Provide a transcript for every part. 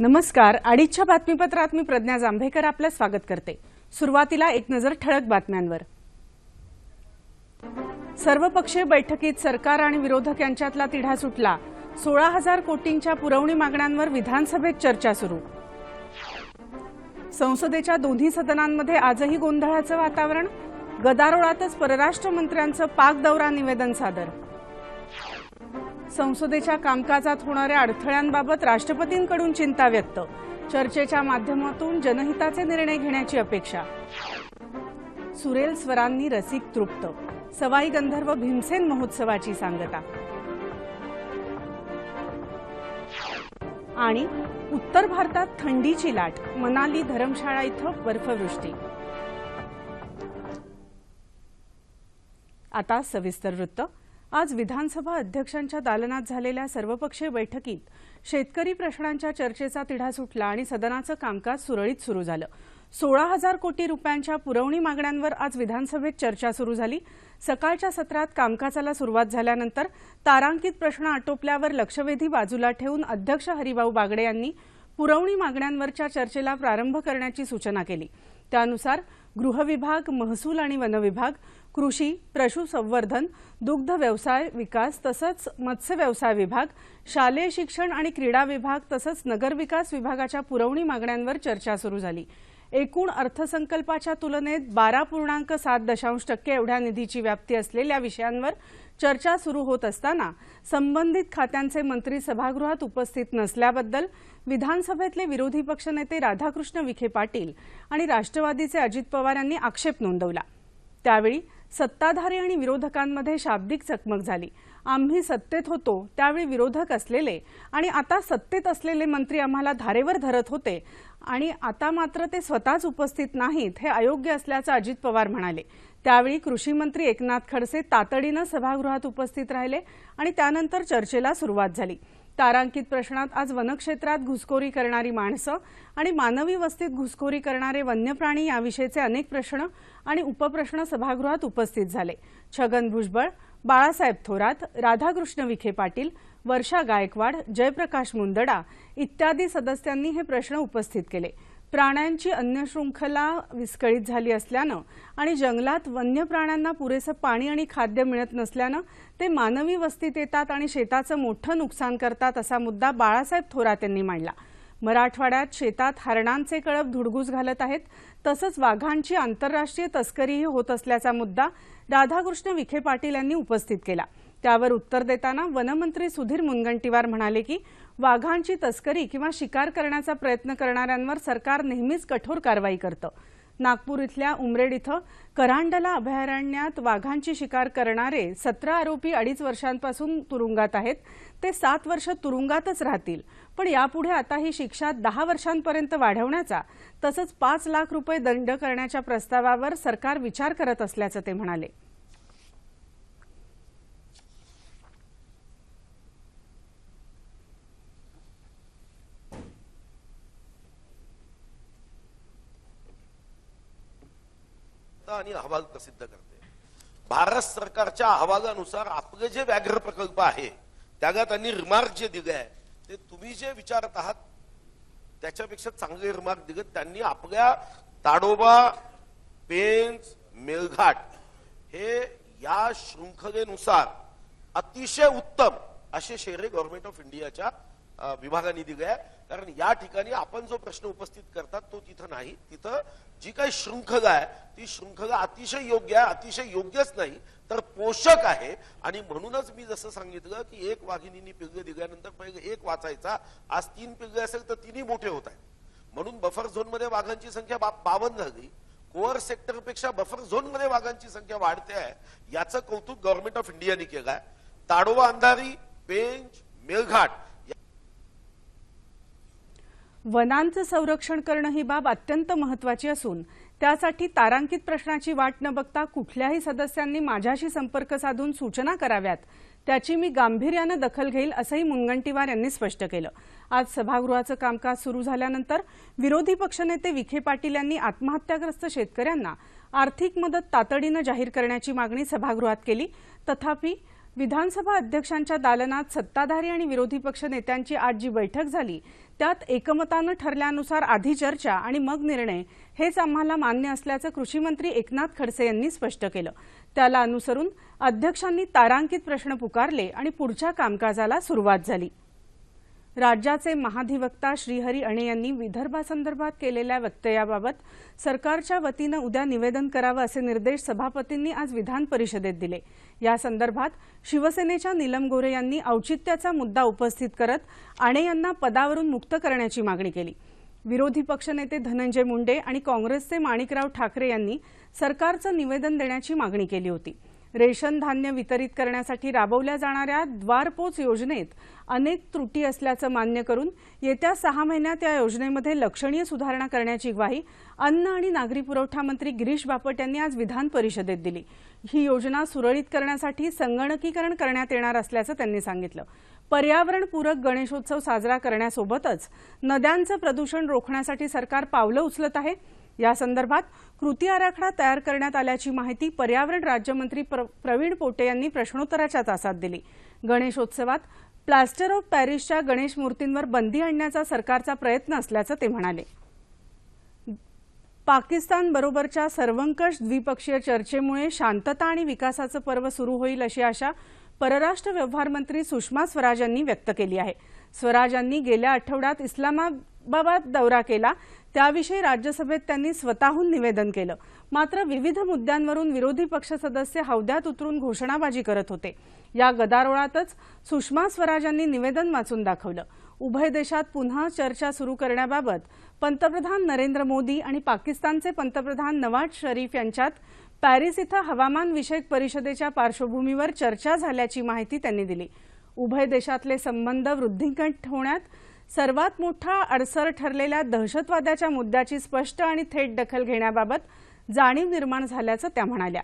नमस्कार. अडीचच्या बातमीपत्रात मी प्रज्ञा जांभेकर आपलं स्वागत करते. सुरुवातीला एक नजर ठळक बातम्यांवर. सर्वपक्षीय बैठकीत सरकार आणि विरोधक यांच्यातला तिढा सुटला. सोळा हजार कोटींच्या पुरवणी मागण्यांवर विधानसभेत चर्चा सुरू. संसदेच्या दोन्ही सदनांमध्ये आजही गोंधळाचं वातावरण. गदारोळातच परराष्ट्र मंत्र्यांचं पाक दौरा निवेदन सादर. संसदेच्या कामकाजात होणाऱ्या अडथळ्यांबाबत राष्ट्रपतींकडून चिंता व्यक्त. चर्चेच्या माध्यमातून जनहिताचे निर्णय घेण्याची अपेक्षा. सुरेल स्वरांनी रसिक तृप्त. सवाई गंधर्व भीमसेन महोत्सवाची सांगता. आणि उत्तर भारतात थंडीची लाट मनाली धरमशाळा इथं बर्फवृष्टी. आता सविस्तर वृत्त. आज विधानसभा अध्यक्षांच्या दालनात झालेल्या सर्वपक्षीय बैठकीत शेतकरी प्रश्नांच्या चर्चेचा तिढा सुटला आणि सदनाचं कामकाज सुरळीत सुरू झालं. सोळा हजार कोटी रुपयांच्या पुरवणी मागण्यांवर आज विधानसभेत चर्चा सुरू झाली. सकाळच्या सत्रात कामकाजाला सुरुवात झाल्यानंतर तारांकित प्रश्न आटोपल्यावर लक्षवेधी बाजूला ठेवून अध्यक्ष हरिभाऊ बागडे यांनी पुरवणी मागण्यांवरच्या चर्चेला प्रारंभ करण्याची सूचना केली. त्यानुसार गृहविभाग महसूल आणि वनविभाग कृषी पशुसंवर्धन दुग्ध व्यवसाय विकास तसंच मत्स्य व्यवसाय विभाग शालेय शिक्षण आणि क्रीडा विभाग तसंच नगरविकास विभागाच्या पुरवणी मागण्यांवर चर्चा सुरू झाली. एकूण अर्थसंकल्पाच्या तुलनेत बारा पूर्णांक सात दशांश टक्के एवढ्या निधीची व्याप्ती असलेल्या विषयांवर चर्चा सुरू होत असताना संबंधित खात्यांचे मंत्री सभागृहात उपस्थित नसल्याबद्दल विधानसभेतले विरोधी पक्षनेते राधाकृष्ण विखे पाटील आणि राष्ट्रवादीचे अजित पवार यांनी आक्षेप नोंदवला. त्यावेळी सत्ताधारी आणि विरोधकांमध्ये शाब्दिक चकमक झाली. आम्ही सत्तेत होतो त्यावेळी विरोधक असलेले आणि आता सत्तेत असलेले मंत्री आम्हाला धारेवर धरत होते आणि आता मात्र ते स्वतःच उपस्थित नाहीत हे अयोग्य असल्याचं अजित पवार म्हणाले. त्यावेळी कृषी मंत्री एकनाथ खडसे तातडीनं सभागृहात उपस्थित राहिले आणि त्यानंतर चर्चेला सुरुवात झाली. तारांकित प्रश्नात आज वनक्षेत्रात घुसखोरी करणारी माणसं आणि मानवी वस्तीत घुसखोरी करणारे वन्यप्राणी याविषयीचे अनेक प्रश्न आणि उपप्रश्न सभागृहात उपस्थित झाले. छगन भुजबळ बाळासाहेब थोरात राधाकृष्ण विखे पाटील वर्षा गायकवाड जयप्रकाश मुंदडा इत्यादी सदस्यांनी हे प्रश्न उपस्थित केले. प्राण्यांची अन्य शृंखला विस्कळीत झाली असल्यानं आणि जंगलात वन्य प्राण्यांना पुरेसं पाणी आणि खाद्य मिळत नसल्यानं ते मानवी वस्तीत येतात आणि शेताचं मोठं नुकसान करतात असा मुद्दा बाळासाहेब थोरात यांनी मांडला. मराठवाड्यात शेतात हरणांचे कळप धुडगूस घालत आहेत. तसंच वाघांची आंतरराष्ट्रीय तस्करीही होत असल्याचा मुद्दा राधाकृष्ण विखे पाटील यांनी उपस्थित केला. त्यावर उत्तर देताना वनमंत्री सुधीर मुनगंटीवार म्हणाले की वाघांची तस्करी किंवा शिकार करण्याचा प्रयत्न करणाऱ्यांवर सरकार नेहमीच कठोर कारवाई करतं. नागपूर इथल्या उमरेड इथं करांडला अभयारण्यात वाघांची शिकार करणारे सतरा आरोपी अडीच वर्षांपासून तुरुंगात आहेत. ते सात वर्ष तुरुंगातच राहतील. पण यापुढे आता ही शिक्षा दहा वर्षांपर्यंत वाढवण्याचा तसंच पाच लाख रुपये दंड करण्याच्या प्रस्तावावर सरकार विचार करत असल्याचं ते म्हणाले. आणि अहवाल प्रसिद्ध करते. भारत सरकारच्या अहवालानुसार आपले जे व्याघ्र प्रकल्प आहे त्याला त्यांनी रिमार्क जे दिले आहे ते तुम्ही जे विचारत आहात त्याच्यापेक्षा चांगले रिमार्क दिले त्यांनी आपल्या ताडोबा पेंच मेळघाट हे या शृंखलेनुसार अतिशय उत्तम असे शेरे गव्हर्नमेंट ऑफ इंडियाच्या विभागाने दिल्या आहे कारण या ठिकाणी आपण जो प्रश्न उपस्थित करतात तो तिथं नाही. तिथं जी काही शृंखला आहे ती शृंखला अतिशय योग्य आहे अतिशय योग्यच नाही तर पोषक आहे. आणि म्हणूनच मी जसं सांगितलं की एक वाघिणीनी पिल्ले दिल्यानंतर पहिले एक वाचायचा आज तीन पिल्ले असेल तर तिन्ही मोठे होत आहेत. म्हणून बफर झोनमध्ये वाघांची संख्या बा- बावन्न झाली. कोअर सेक्टरपेक्षा बफर झोनमध्ये वाघांची संख्या वाढते आहे. याचं कौतुक गव्हर्नमेंट ऑफ इंडियाने केलं आहे ताडोबा अंधारी पेंच मेळघाट वनांचं संरक्षण करणं ही बाब अत्यंत महत्वाची असून त्यासाठी तारांकित प्रश्नाची वाट न बघता कुठल्याही सदस्यांनी माझ्याशी संपर्क साधून सूचना कराव्यात त्याची मी गांभीर्यानं दखल घेईल असंही मुनगंटीवार यांनी स्पष्ट केलं. आज सभागृहाचं कामकाज सुरू झाल्यानंतर विरोधी पक्षनेते विखे पाटील यांनी आत्महत्याग्रस्त शेतकऱ्यांना आर्थिक मदत तातडीनं जाहीर करण्याची मागणी सभागृहात केली. तथापि विधानसभा अध्यक्षांच्या दालनात सत्ताधारी आणि विरोधी पक्ष नेत्यांची आज जी बैठक झाली त्यात एकमतानं ठरल्यानुसार आधी चर्चा आणि मग निर्णय हेच आम्हाला मान्य असल्याचं कृषी मंत्री एकनाथ खडसे यांनी स्पष्ट केलं. त्याला अनुसरून अध्यक्षांनी तारांकित प्रश्न पुकारले आणि पुढच्या कामकाजाला सुरुवात झाली. राज्याचे महाधिवक्ता श्रीहरी अणे यांनी विदर्भासंदर्भात केलेल्या वक्तव्याबाबत सरकारच्या वतीनं उद्या निवेदन करावं असे निर्देश सभापतींनी आज विधान परिषदेत दिले. या संदर्भात शिवसेनेच्या नीलम गोरे यांनी औचित्याचा मुद्दा उपस्थित करत आणे यांना पदावरून मुक्त करण्याची मागणी केली. विरोधी पक्षनेते धनंजय मुंडे आणि काँग्रेसचे माणिकराव ठाकरे यांनी सरकारचं निवेदन देण्याची मागणी केली होती. रेशन धान्य वितरित करण्यासाठी राबवल्या जाणाऱ्या द्वारपोच योजनेत अनेक त्रुटी असल्याचं मान्य करून येत्या सहा महिन्यात या योजनेमध्ये लक्षणीय सुधारणा करण्याची ग्वाही अन्न आणि नागरी पुरवठा मंत्री गिरीश बापट यांनी आज विधान परिषदेत दिली. ही योजना सुरळीत करण्यासाठी संगणकीकरण करण्यात येणार असल्याचं त्यांनी सांगितलं. पर्यावरणपूरक गणेशोत्सव साजरा करण्यासोबतच नद्यांचं प्रदूषण रोखण्यासाठी सरकार पावलं उचलत आहे. या संदर्भात कृती आराखडा तयार करण्यात आल्याची माहिती पर्यावरण राज्यमंत्री प्र- प्रवीण पोटे यांनी प्रश्नोत्तराच्या तासात दिली. गणेशोत्सवात प्लास्टर ऑफ पॅरिसच्या गणेश मूर्तींवर बंदी आणण्याचा सरकारचा प्रयत्न असल्याचं ते म्हणाले. पाकिस्तान बरोबरच्या सर्वंकष द्विपक्षीय चर्चेमुळे शांतता आणि विकासाचं पर्व सुरू होईल अशी आशा परराष्ट्र व्यवहार मंत्री सुषमा स्वराज यांनी व्यक्त केली आहे. स्वराज यांनी गेल्या आठवड्यात इस्लामाबाद दौरा केला. त्याविषयी राज्यसभेत त्यांनी स्वतःहून निवेदन केलं. मात्र विविध मुद्द्यांवरून विरोधी पक्ष सदस्य हौद्यात उतरून घोषणाबाजी करत होते. या गदारोळातच सुषमा स्वराज यांनी निवेदन वाचून दाखवलं. उभय देशात पुन्हा चर्चा सुरू करण्याबाबत पंतप्रधान नरेंद्र मोदी आणि पाकिस्तानचे पंतप्रधान नवाज शरीफ यांच्यात पॅरिस इथं हवामान विषयक परिषदेच्या पार्श्वभूमीवर चर्चा झाल्याची माहिती त्यांनी दिली. उभय देशातले संबंध वृद्धिंगत होण्यात सर्वात मोठा अडसर ठरलेल्या दहशतवादाच्या मुद्द्याची स्पष्ट आणि थेट दखल घेण्याबाबत जाणीव निर्माण झाल्याचं त्या म्हणाल्या.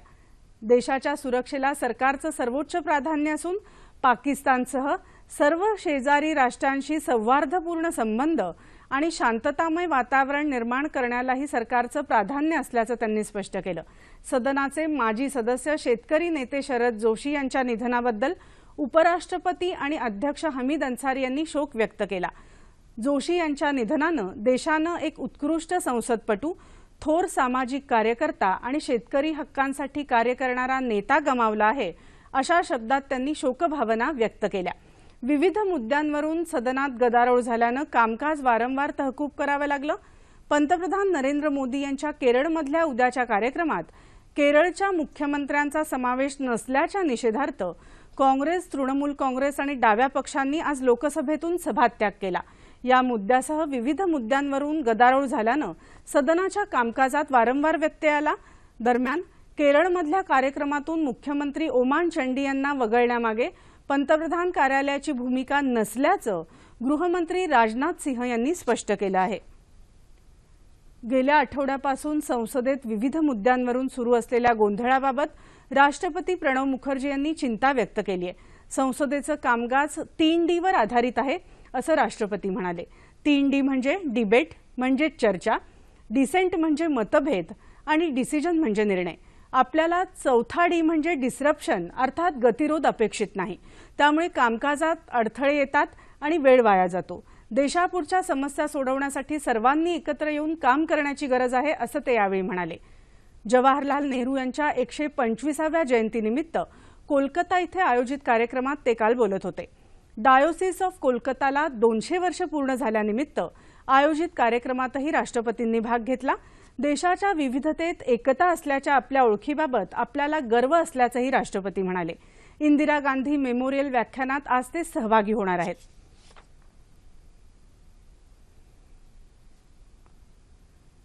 देशाच्या सुरक्षेला सरकारचं सर्वोच्च प्राधान्य असून पाकिस्तानसह सर्व शेजारी राष्ट्रांशी सौहार्दपूर्ण संबंध आणि शांततामय वातावरण निर्माण करण्यालाही सरकारचं प्राधान्य असल्याचं त्यांनी स्पष्ट केलं. सदनाचे माजी सदस्य शेतकरी नेते शरद जोशी यांच्या निधनाबद्दल उपराष्ट्रपती आणि अध्यक्ष हमीद अन्सारी यांनी शोक व्यक्त केला. जोशी यांच्या निधनानं देशानं एक उत्कृष्ट संसदपटू थोर सामाजिक कार्यकर्ता आणि शेतकरी हक्कांसाठी कार्य करणारा नेता गमावला आहे अशा शब्दात त्यांनी शोकभावना व्यक्त केल्या. विविध मुद्द्यांवरून सदनात गदारोळ झाल्यानं कामकाज वारंवार तहकूब करावं लागलं. पंतप्रधान नरेंद्र मोदी यांच्या केरळमधल्या उद्याच्या कार्यक्रमात केरळच्या मुख्यमंत्र्यांचा समावेश नसल्याच्या निषेधार्थ काँग्रेस तृणमूल काँग्रेस आणि डाव्या पक्षांनी आज लोकसभेतून सभात्याग केला. या मुद्द्यासह विविध मुद्द्यांवरून गदारोळ झाल्यानं सदनाच्या कामकाजात वारंवार व्यत्यय आला दरम्यान केरळमधल्या कार्यक्रमातून मुख्यमंत्री ओमान चंडी यांना वगळण्यामागे पंतप्रधान कार्यालयाची भूमिका नसल्याचं गृहमंत्री राजनाथ सिंह यांनी स्पष्ट केलं आहे. गेल्या आठवड्यापासून संसदेत विविध मुद्द्यांवरून सुरू असलेल्या गोंधळाबाबत राष्ट्रपती प्रणव मुखर्जी यांनी चिंता व्यक्त केली आहे संसदेचं कामकाज तीन डीवर आधारित आहे. असं राष्ट्रपती म्हणाले. तीन डी म्हणजे डिबेट म्हणजे चर्चा डिसेंट म्हणजे मतभेद आणि डिसिजन म्हणजे निर्णय. आपल्याला चौथा डी म्हणजे डिसरप्शन अर्थात गतिरोध अपेक्षित नाही. त्यामुळे कामकाजात अडथळे येतात आणि वेळ वाया जातो. देशापुढच्या समस्या सोडवण्यासाठी सर्वांनी एकत्र येऊन काम करण्याची गरज आहे असं ते यावेळी म्हणाले. जवाहरलाल नेहरू यांच्या एकशे पंचवीसाव्या जयंतीनिमित्त कोलकाता इथे आयोजित कार्यक्रमात ते काल बोलत होते. डायोसिस ऑफ कोलकाताला दोनशे वर्ष पूर्ण झाल्यानिमित्त आयोजित कार्यक्रमातही राष्ट्रपतींनी भाग घेतला. देशाच्या विविधतेत एकता असल्याच्या आपल्या ओळखीबाबत आपल्याला गर्व असल्याचंही राष्ट्रपती म्हणाले. इंदिरा गांधी मेमोरियल व्याख्यानात आज ते सहभागी होणार आहेत.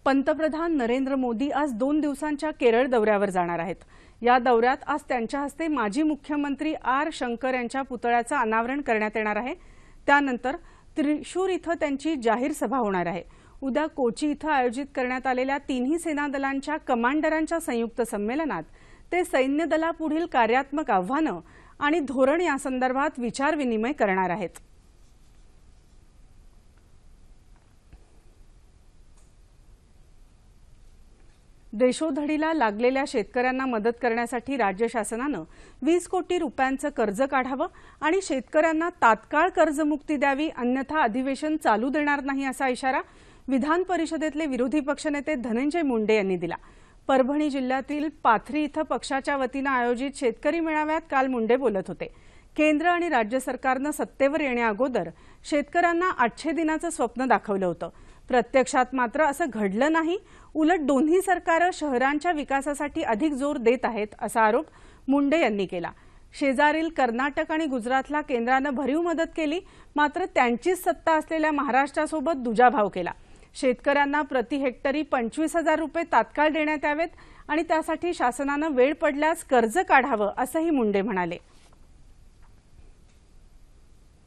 पंतप्रधान नरेंद्र मोदी आज दोन दिवसांच्या केरळ दौऱ्यावर जाणार आहेत. या दौऱ्यात आज त्यांच्या हस्ते माजी मुख्यमंत्री आर शंकर यांच्या पुतळ्याचं अनावरण करण्यात येणार आहे. त्यानंतर त्रिशूर इथं त्यांची जाहीर सभा होणार आहे. उद्या कोची इथं आयोजित करण्यात आलेल्या तिन्ही सेना दलांच्या कमांडरांच्या संयुक्त संमेलनात ते सैन्य दलापुढील कार्यात्मक आव्हानं आणि धोरण यासंदर्भात विचारविनिमय करणार आहेत. देशोधडीला लागलेल्या शेतकऱ्यांना मदत करण्यासाठी राज्य शासनानं वीस कोटी रुपयांचं कर्ज काढावं आणि शेतकऱ्यांना तात्काळ कर्जमुक्ती द्यावी अन्यथा अधिवेशन चालू देणार नाही असा इशारा विधान परिषदेतले विरोधी पक्षनेते धनंजय मुंडे यांनी दिला. परभणी जिल्ह्यातील पाथरी इथं पक्षाच्या वतीनं आयोजित शेतकरी मेळाव्यात काल मुंडे बोलत होते. केंद्र आणि राज्य सरकारनं सत्तेवर येण्याअगोदर शेतकऱ्यांना आठशे दिनाचं स्वप्न दाखवलं होतं. प्रत्यक्षात मात्र असं घडलं नाही. उलट दोन्ही सरकारं शहरांच्या विकासासाठी अधिक जोर देत आहेत असा आरोप मुंडे यांनी केला. शेजारील कर्नाटक आणि गुजरातला केंद्रानं भरीव मदत केली मात्र त्यांचीच सत्ता असलेल्या महाराष्ट्रासोबत दुजाभाव केला. शेतकऱ्यांना प्रति हेक्टरी पंचवीस हजार रुपये तात्काळ देण्यात यावेत आणि त्यासाठी शासनानं वेळ पडल्यास कर्ज काढावं असंही मुंडे म्हणाले.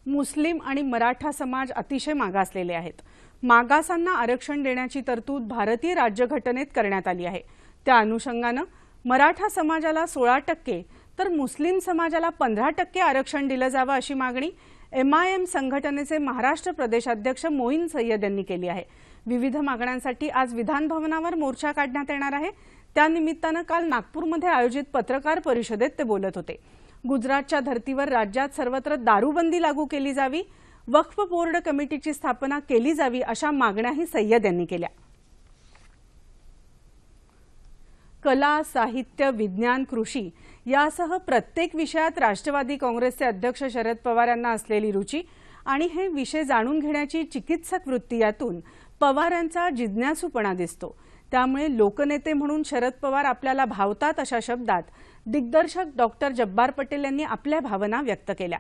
मुस्लिम आणि मराठा समाज अतिशय मागासलेले आहेत. मागासांना आरक्षण देण्याची तरतूद भारतीय राज्यघटनेत करण्यात आली आहे. त्या अनुषंगानं मराठा समाजाला सोळा टक्के तर मुस्लिम समाजाला पंधरा टक्के आरक्षण दिलं जावं अशी मागणी एमआयएम संघटनेचे महाराष्ट्र प्रदेशाध्यक्ष मोईन सय्यद यांनी केली आहे. विविध मागण्यांसाठी आज विधानभवनावर मोर्चा काढण्यात येणार आहे. त्यानिमित्तानं काल नागपूरमध्ये आयोजित पत्रकार परिषदेत ते बोलत होते. गुजरातच्या धर्तीवर राज्यात सर्वत्र दारूबंदी लागू केली जावी वक्फ बोर्ड कमिटीची स्थापना केली जावी अशा मागण्याही सय्यद यांनी केल्या. कला साहित्य विज्ञान कृषी यासह प्रत्येक विषयात राष्ट्रवादी काँग्रेसचे अध्यक्ष शरद पवार यांना असलेली रुची आणि हे विषय जाणून घेण्याची चिकित्सक वृत्ती यातून पवार यांचा जिज्ञासूपणा दिसतो. त्यामुळे लोकनेते म्हणून शरद पवार आपल्याला भावतात अशा शब्दात दिग्दर्शक डॉक्टर जब्बार पटेल यांनी आपल्या भावना व्यक्त केल्या.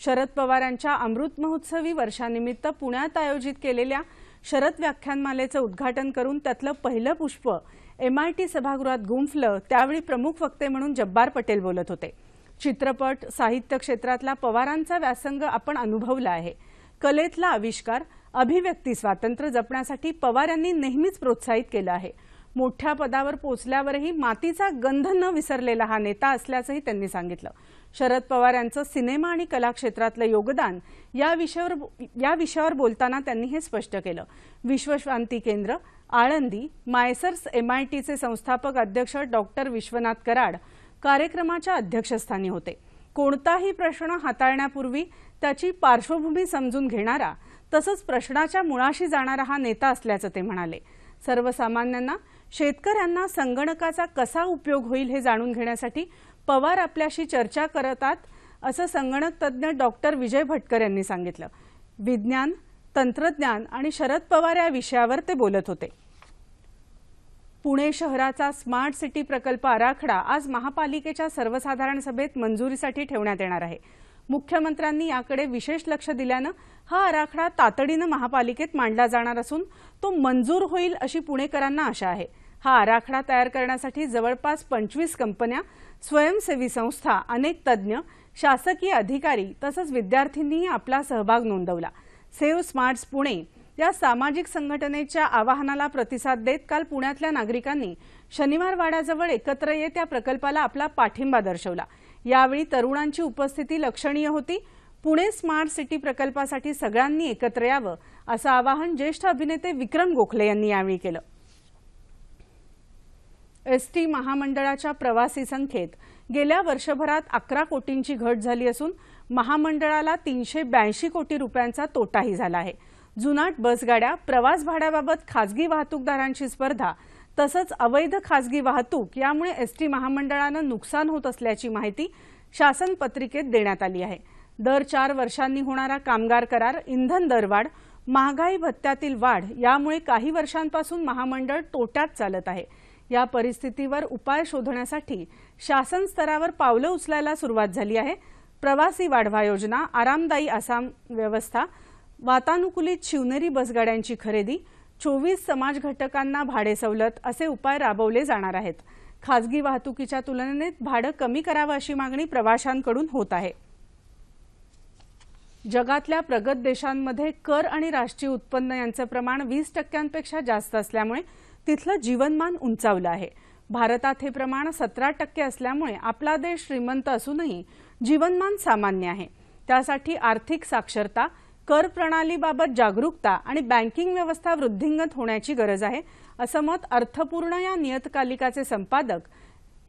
शरद पवारांच्या अमृतमहोत्सवी अमृत महोत्सवी वर्षानिमित्त पुण्यात आयोजित केलेल्या शरद व्याख्यानमालेचं उद्घाटन करून त्यातलं पहिलं पुष्प एमआयटी सभागृहात गुंफलं त्यावेळी प्रमुख वक्ते म्हणून जब्बार पटेल बोलत होते. चित्रपट साहित्य क्षेत्रातला पवारांचा व्यासंग आपण अनुभवला आहे. कलेतला आविष्कार अभिव्यक्ती स्वातंत्र्य जपण्यासाठी पवार यांनी नेहमीच प्रोत्साहित केलं आहे. मोठ्या पदावर पोचल्यावरही मातीचा गंध न विसरलेला हा नेता असल्याचंही त्यांनी सांगितलं. शरद पवार यांचं सिनेमा आणि कला क्षेत्रातलं योगदान या विषयावर या विषयावर बोलताना त्यांनी हे स्पष्ट केलं. विश्वशांती केंद्र आळंदी मायसर्स एमआयटीचे संस्थापक अध्यक्ष डॉक्टर विश्वनाथ कराड कार्यक्रमाच्या अध्यक्षस्थानी होते. कोणताही प्रश्न हाताळण्यापूर्वी त्याची पार्श्वभूमी समजून घेणारा तसंच प्रश्नाच्या मुळाशी जाणारा हा नेता असल्याचं ते म्हणाले. सर्वसामान्यांना शेतकऱ्यांना संगणकाचा कसा उपयोग होईल हे जाणून घेण्यासाठी पवार आपल्याशी चर्चा करतात असं संगणक तज्ज्ञ डॉक्टर विजय भटकर यांनी सांगितलं. विज्ञान तंत्रज्ञान आणि शरद पवार या विषयावर ते बोलत होते. पुणे शहराचा स्मार्ट सिटी प्रकल्प आराखडा आज महापालिकेच्या सर्वसाधारण सभेत मंजुरीसाठी ठेवण्यात येणार आहे. मुख्यमंत्र्यांनी याकडे विशेष लक्ष दिल्यानं हा आराखडा तातडीनं महापालिकेत मांडला जाणार असून तो मंजूर होईल अशी पुणेकरांना आशा आहे. हा आराखडा तयार करण्यासाठी जवळपास पंचवीस कंपन्या स्वयंसेवी संस्था अनेक तज्ज्ञ शासकीय अधिकारी तसंच विद्यार्थ्यांनीही आपला सहभाग नोंदवला. सेव्ह स्मार्ट्स पुणे या सामाजिक संघटनेच्या आवाहनाला प्रतिसाद देत काल पुण्यातल्या नागरिकांनी शनिवार वाड्याजवळ एकत्र येत या प्रकल्पाला आपला पाठिंबा दर्शवला. यावेळी तरुणांची उपस्थिती लक्षणीय होती. पुणे स्मार्ट सिटी प्रकल्पासाठी सगळ्यांनी एकत्र यावं असं आवाहन ज्येष्ठ अभिनेते विक्रम गोखले यांनी यावेळी केलं. एसटी महामंडळाच्या प्रवासी संख्येत गेल्या वर्षभरात अकरा कोटींची घट झाली असून महामंडळाला तीनशे ब्याऐंशी कोटी रुपयांचा तोटाही झाला आहे. जुनाट बसगाड्या प्रवास भाड्याबाबत खासगी वाहतूकदारांची स्पर्धा तसंच अवैध खासगी वाहतूक यामुळे एसटी महामंडळानं नुकसान होत असल्याची माहिती शासन पत्रिकेत देण्यात आली आहे. दर चार वर्षांनी होणारा कामगार करार इंधन दरवाढ महागाई भत्त्यातील वाढ यामुळे काही वर्षांपासून महामंडळ तोट्यात चालत आहे. या परिस्थितीवर उपाय शोधण्यासाठी शासन स्तरावर पावलं उचलायला सुरुवात झाली आहे. प्रवासी वाढवा योजना आरामदायी आसाम व्यवस्था वातानुकूलित शिवनेरी बसगाड्यांची खरेदी चोवीस समाज घटकांना भाडे सवलत असे उपाय राबवले जाणार आहेत. खासगी वाहतुकीच्या तुलनेत भाडं कमी करावं अशी मागणी प्रवाशांकडून होत आहे. जगातल्या प्रगत देशांमध्ये कर आणि राष्ट्रीय उत्पन्न यांचं प्रमाण वीस टक्क्यांपेक्षा जास्त असल्यामुळे तिथलं जीवनमान उंचावलं आहे. भारतात हे प्रमाण सतरा टक्के असल्यामुळे आपला देश श्रीमंत असूनही जीवनमान सामान्य आहे. त्यासाठी आर्थिक साक्षरता कर प्रणालीबाबत जागरूकता आणि बँकिंग व्यवस्था वृद्धिंगत होण्याची गरज आहे असं मत अर्थपूर्ण या नियतकालिकाचे संपादक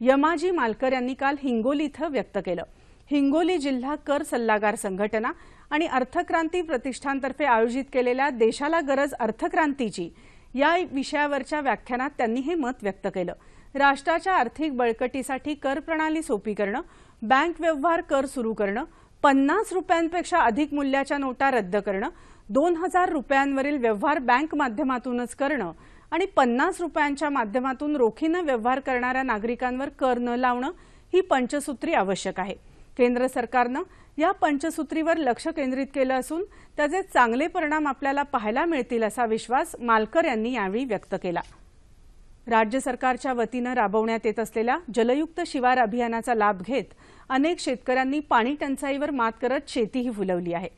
यमाजी मालकर यांनी काल हिंगोली इथं व्यक्त केलं. हिंगोली जिल्हा कर सल्लागार संघटना आणि अर्थक्रांती प्रतिष्ठानतर्फे आयोजित केलेल्या देशाला गरज अर्थक्रांतीची या विषयावरच्या व्याख्यानात त्यांनी हे मत व्यक्त केलं. राष्ट्राच्या आर्थिक बळकटीसाठी कर प्रणाली सोपी करणं बँक व्यवहार कर सुरू करणं पन्नास रुपयांपेक्षा अधिक मूल्याच्या नोटा रद्द करणं दोन हजार रुपयांवरील व्यवहार बँक माध्यमातूनच करणं आणि पन्नास रुपयांच्या माध्यमातून रोखीनं व्यवहार करणाऱ्या नागरिकांवर कर न लावणं ही पंचसूत्री आवश्यक आहे. केंद्र सरकारनं या पंचसूत्रीवर लक्ष केंद्रित केलं असून त्याचे चांगले परिणाम आपल्याला पाहायला मिळतील असा विश्वास मालकर यांनी यावेळी व्यक्त केला. राज्य सरकारच्या वतीनं राबवण्यात येत असलेल्या जलयुक्त शिवार अभियानाचा लाभ घेत अनेक शेतकऱ्यांनी पाणी टंचाईवर मात करत शेतीही फुलवली आहे.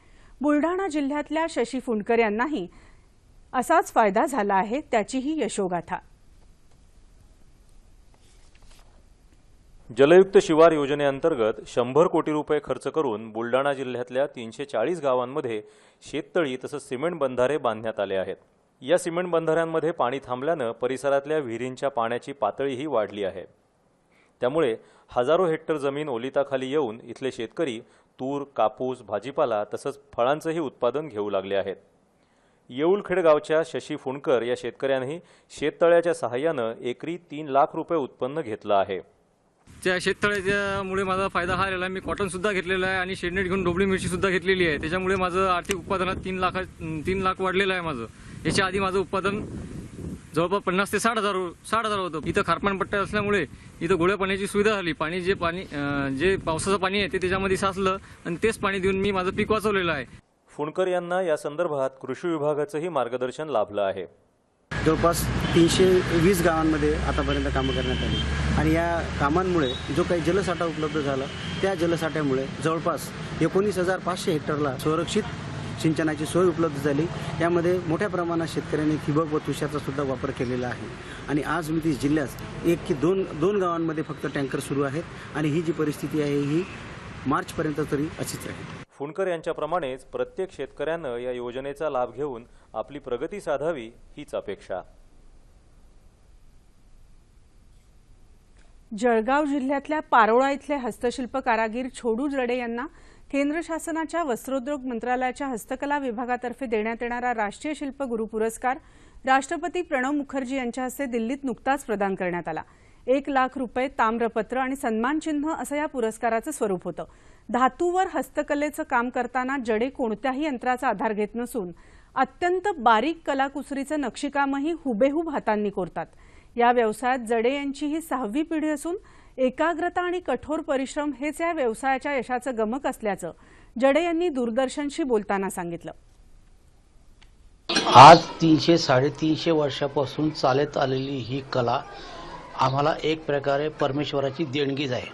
बुलढाणा जिल्ह्यातल्या शशी फुंडकर यांनाही असाच फायदा झाला आहे त्याचीही यशोगाथा. जलयुक्त शिवार योजनेअंतर्गत शंभर कोटी रुपये खर्च करून बुलडाणा जिल्ह्यातल्या तीनशे चाळीस गावांमध्ये शेततळी तसंच सिमेंट बंधारे बांधण्यात आले आहेत. या सिमेंट बंधाऱ्यांमध्ये पाणी थांबल्यानं परिसरातल्या विहिरींच्या पाण्याची पातळीही वाढली आहे. त्यामुळे हजारो हेक्टर जमीन ओलिताखाली येऊन इथले शेतकरी तूर कापूस भाजीपाला तसंच फळांचंही उत्पादन घेऊ लागले आहेत. येऊलखेडगावच्या शशी फुंडकर या शेतकऱ्यांनी शेततळ्याच्या सहाय्यानं एकरी तीन लाख रुपये उत्पन्न घेतलं आहे. त्या शेततळ्याच्यामुळे माझा फायदा हा झालेला आहे. मी कॉटन सुद्धा घेतलेला आहे आणि शेडनेट घेऊन डोबळी मिरची सुद्धा घेतलेली आहे. त्याच्यामुळे माझं आर्थिक उत्पादनात तीन लाख तीन लाख वाढलेलं आहे माझं. याच्या आधी माझं उत्पादन जवळपास पन्नास ते साठ हजार साठ हजार होतं. इथं खारपान पट्ट्या असल्यामुळे इथं गोळ्या पाण्याची सुविधा झाली. पाणी जे पाणी जे पावसाचं पाणी आहे ते त्याच्यामध्ये साचलं आणि तेच पाणी देऊन मी माझं पीक वाचवलेलं आहे. फुंडकर यांना या संदर्भात कृषी विभागाचंही मार्गदर्शन लाभलं आहे. जवळपास तीनशे वीस गावांमध्ये आतापर्यंत कामं करण्यात आली. आणि या कामांमुळे जो काही जलसाठा उपलब्ध झाला त्या जलसाठ्यामुळे जवळपास एकोणीस हजार पाचशे हेक्टरला सुरक्षित सिंचनाची सोय उपलब्ध झाली. यामध्ये मोठ्या प्रमाणात शेतकऱ्यांनी ठिबक व तुषारचा सुद्धा वापर केलेला आहे. आणि आज मी ती जिल्ह्यात एक की दोन दोन गावांमध्ये फक्त टँकर सुरू आहेत आणि ही जी परिस्थिती आहे ही मार्चपर्यंत तरी अशीच राहील. फुंडकर यांच्याप्रमाणेच प्रत्येक शेतकऱ्यानं या योजनेचा लाभ घेऊन आपली प्रगती साधावी हीच अपेक्षा. जळगाव जिल्ह्यातल्या पारोळा इथले हस्तशिल्प कारागीर छोडू जडे यांना केंद्र शासनाच्या वस्त्रोद्योग मंत्रालयाच्या हस्तकला विभागातर्फे देण्यात येणारा राष्ट्रीय शिल्प गुरु पुरस्कार राष्ट्रपती प्रणव मुखर्जी यांच्या हस्ते दिल्लीत नुकताच प्रदान करण्यात आला. एक लाख रुपये ताम्रपत्र आणि सन्मानचिन्ह असं या पुरस्काराचं स्वरूप होतं. धातूवर हस्तकलेचं काम करताना जडे कोणत्याही यंत्राचा आधार घेत नसून अत्यंत बारीक कलाकुसरीचं नक्षीकामही हुबेहूब हातांनी कोरतात. या व्यवसायात जडे यांची ही सहावी पिढी असून एकाग्रता आणि कठोर परिश्रम हेच या व्यवसायाच्या यशाचं गमक असल्याचं जडे यांनी दूरदर्शनशी बोलताना सांगितलं. आज तीनशे साडेतीनशे वर्षापासून चालत आलेली ही कला आम्हाला एक प्रकारे परमेश्वराची देणगीच आहे.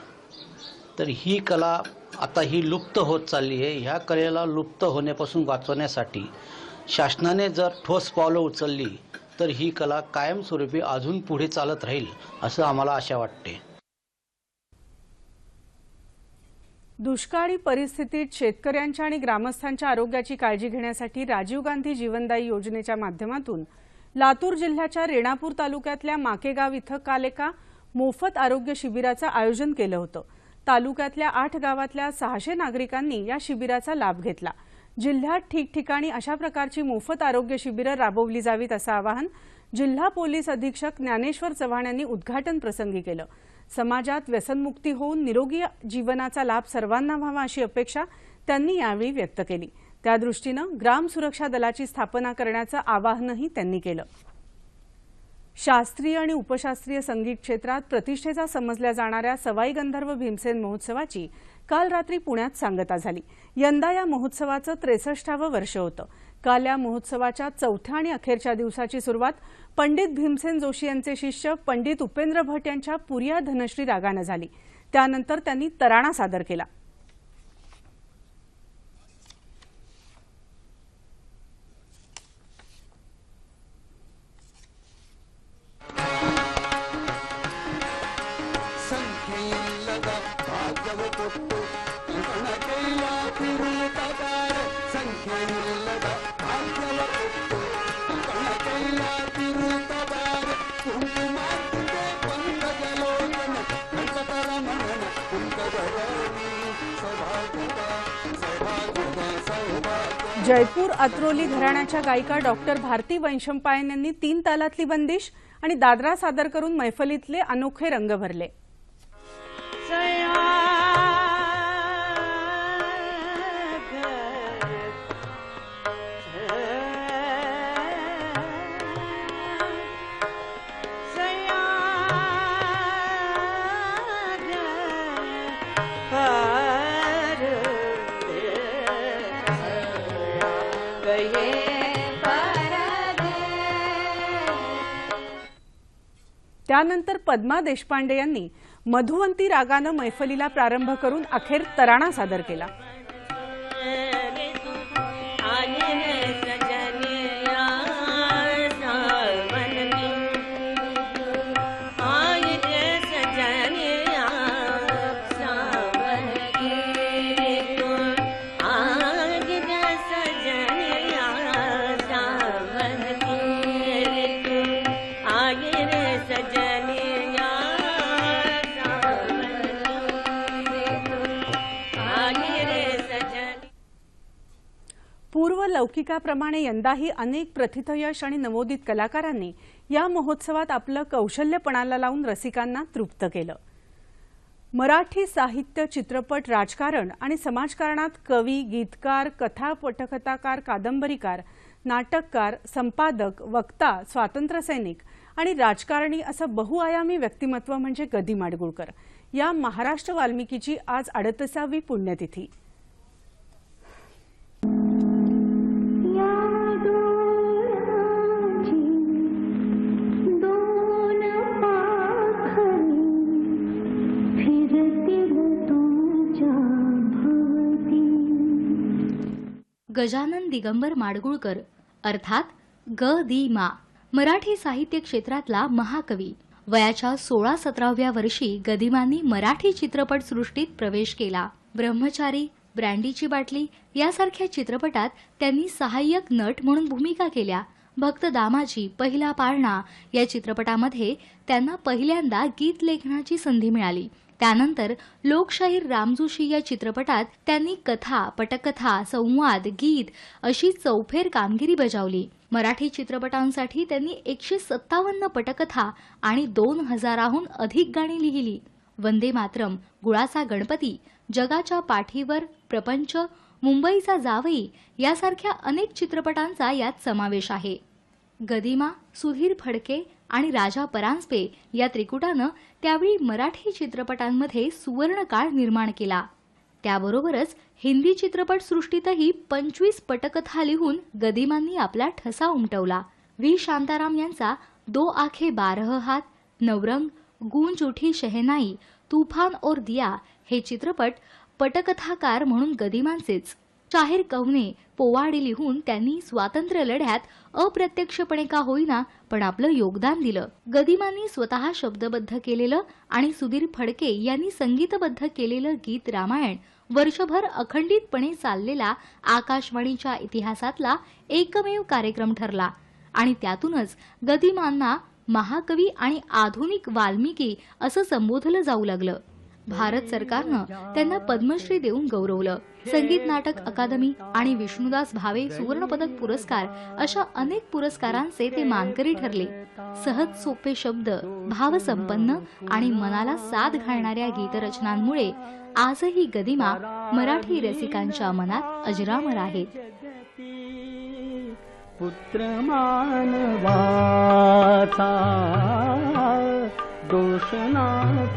तर ही कला आता ही लुप्त होत चालली आहे. ह्या कलेला लुप्त होण्यापासून वाचवण्यासाठी शासनाने जर ठोस पावलं उचलली तर ही कला कायमस्वरूपी अजून पुढे चालत राहील असं आम्हाला आशा वाटते. दुष्काळी परिस्थितीत शेतकऱ्यांच्या आणि ग्रामस्थांच्या आरोग्याची काळजी घेण्यासाठी राजीव गांधी जीवनदायी योजनेच्या माध्यमातून लातूर जिल्ह्याच्या रेणापूर तालुक्यातल्या माकेगाव इथं काल एका मोफत आरोग्य शिबिराचं आयोजन केलं होतं. तालुक्यातल्या आठ गावातल्या सहाशे नागरिकांनी या शिबिराचा लाभ घेतला. जिल्ह्यात ठिकठिकाणी अशा प्रकारची मोफत आरोग्य शिबिरं राबवली जावीत असं आवाहन जिल्हा पोलीस अधीक्षक ज्ञानेश्वर चव्हाण यांनी उद्घाटन प्रसंगी केलं. समाजात व्यसनमुक्ती होऊन निरोगी जीवनाचा लाभ सर्वांना व्हावा अशी अपेक्षा त्यांनी यावेळी व्यक्त केली. त्यादृष्टीनं ग्राम सुरक्षा दलाची स्थापना करण्याचं आवाहनही त्यांनी केलं. शास्त्रीय आणि उपशास्त्रीय संगीत क्षेत्रात प्रतिष्ठेचा समजल्या जाणाऱ्या सवाई गंधर्व भीमसेन महोत्सवाची काल रात्री पुण्यात सांगता झाली. यंदा या महोत्सवाचं त्रेसष्टावं वर्ष होतं. काल या महोत्सवाच्या चौथ्या आणि अखेरच्या दिवसाची सुरुवात पंडित भीमसेन जोशी यांचे शिष्य पंडित उपेंद्र भट यांच्या पुरिया धनश्री रागानं झाली. त्यानंतर त्यांनी तराणा सादर केला. जयपूर अत्रोली घराण्याच्या गायिका डॉक्टर भारती वैशंपायन यांनी तीन तालातली बंदिश आणि दादरा सादर करून मैफलीतले अनोखे रंग भरले. त्यानंतर पद्मा देशपांडे यांनी मधुवंती रागानं मैफलीला प्रारंभ करून अखेर तराणा सादर केला. पूर्व यंदाही अनेक प्रथितयश आणि नवोदित कलाकारांनी या महोत्सवात आपलं कौशल्यपणाला लावून रसिकांना तृप्त केलं. मराठी साहित्य चित्रपट राजकारण आणि समाजकारणात कवी गीतकार कथा पटकथाकार कादंबरीकार नाटककार संपादक वक्ता स्वातंत्र्यसैनिक आणि राजकारणी असं बहुआयामी व्यक्तिमत्व म्हणजे गदी माडगुळकर. या महाराष्ट्र वाल्मिकीची आज अडतसावी पुण्यतिथी. गजानन दिगंबर माडगुळकर अर्थात ग दि मा मराठी साहित्य क्षेत्रातला महाकवी. वयाच्या सोळा सतराव्या वर्षी गदिमांनी मराठी चित्रपट सृष्टीत प्रवेश केला. ब्रह्मचारी ब्रँडीची बाटली यासारख्या चित्रपटात त्यांनी सहाय्यक नट म्हणून भूमिका केल्या. भक्त दामाजी पहिला पाळणा या चित्रपटामध्ये त्यांना पहिल्यांदा गीत लेखनाची संधी मिळाली. त्यानंतर लोकशाहीर रामजोशी या चित्रपटात त्यांनी कथा पटकथा संवाद गीत अशी चौफेर कामगिरी बजावली. मराठी चित्रपटांसाठी त्यांनी एकशे सत्तावन्न पटकथा आणि दोन हजाराहून अधिक गाणी लिहिली. वंदे मातरम गुळाचा गणपती जगाच्या पाठीवर प्रपंच मुंबईचा जावई यासारख्या अनेक चित्रपटांचा यात समावेश आहे. गदिमा सुधीर फडके आणि राजा परांजपे या त्रिकुटानं त्यावेळी मराठी चित्रपटांमध्ये सुवर्णकाळ निर्माण केला. त्याबरोबरच हिंदी चित्रपट सृष्टीतही पंचवीस पटकथा लिहून गदिमांनी आपला ठसा उमटवला. व्ही. शांताराम यांचा दो आखे बारह हात नवरंग गूंज उठी शहनाई तुफान और दिया हे चित्रपट पटकथाकार म्हणून गदिमांचेच. शाहीर कवने पोवाडे लिहून त्यांनी स्वातंत्र्य लढ्यात अप्रत्यक्षपणे का होईना पण आपलं योगदान दिलं. गदिमांनी स्वतः शब्दबद्ध केलेलं आणि सुधीर फडके यांनी संगीतबद्ध केलेलं गीत रामायण वर्षभर अखंडितपणे चाललेला आकाशवाणीच्या इतिहासातला एकमेव कार्यक्रम ठरला. आणि त्यातूनच गदिमांना महाकवी आणि आधुनिक वाल्मिकी असं संबोधलं जाऊ लागलं. भारत सरकारनं त्यांना पद्मश्री देऊन गौरवलं. संगीत नाटक अकादमी आणि विष्णुदास भावे सुवर्ण पदक पुरस्कार अशा अनेक पुरस्कारांचे ते मानकरी ठरले. सहज सोपे शब्द भावसंपन्न आणि मनाला साथ घालणाऱ्या गीतरचनांमुळे आजही गदिमा मराठी रसिकांच्या मनात अजरामर आहेत पुत्र मानवाचा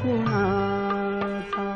कुणाचा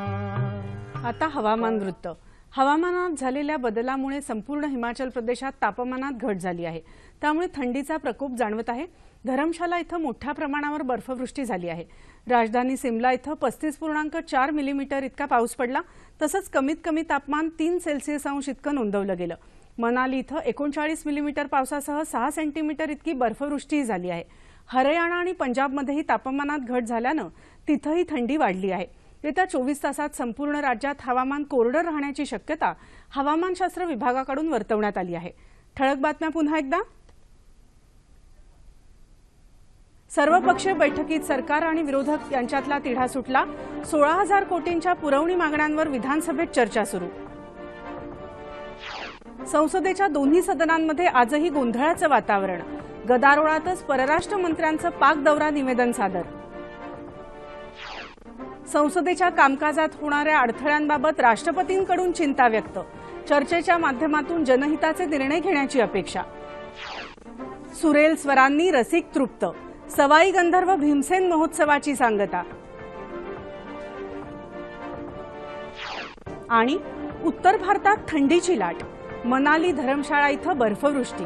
आता हवामान वृत्त. हवामानात झालेल्या बदलामुळे संपूर्ण हिमाचल प्रदेशात तापमानात घट झाली आहे. त्यामुळे थंडीचा प्रकोप जाणवत आहे. धरमशाला इथं मोठ्या प्रमाणावर बर्फवृष्टी झाली आहे. राजधानी सिमला इथं पस्तीस पूर्णांक चार मिलीमीटर इतका पाऊस पडला. तसंच कमीत कमी तापमान तीन सेल्सिअस अंश इतकं नोंदवलं गेलं. मनाली इथं एकोणचाळीस मिलीमीटर पावसासह सहा सेंटीमीटर इतकी बर्फवृष्टीही झाली आहे. हरियाणा आणि पंजाबमध्येही तापमानात घट झाल्यानं तिथंही थंडी वाढली आहे. येत्या चोवीस तासात संपूर्ण राज्यात हवामान कोरडं राहण्याची शक्यता हवामानशास्त्र विभागाकडून वर्तवण्यात आली आहे. ठळक बातम्या पुन्हा एकदा. सर्वपक्षीय बैठकीत सरकार आणि विरोधक यांच्यातला तिढा सुटला. सोळा हजार कोटींच्या पुरवणी मागण्यांवर विधानसभेत चर्चा सुरू. संसदेच्या दोन्ही सदनांमध्ये आजही गोंधळाचं वातावरण. गदारोळातच परराष्ट्र मंत्र्यांचं पाक दौरा निवेदन सादर. संसदेच्या कामकाजात होणाऱ्या अडथळ्यांबाबत राष्ट्रपतींकडून चिंता व्यक्त. चर्चेच्या माध्यमातून जनहिताचे निर्णय घेण्याची अपेक्षा. सुरेल स्वरांनी रसिक तृप्त. सवाई गंधर्व भीमसेन महोत्सवाची सांगता. आणि उत्तर भारतात थंडीची लाट. मनाली धर्मशाळा इथं बर्फवृष्टी.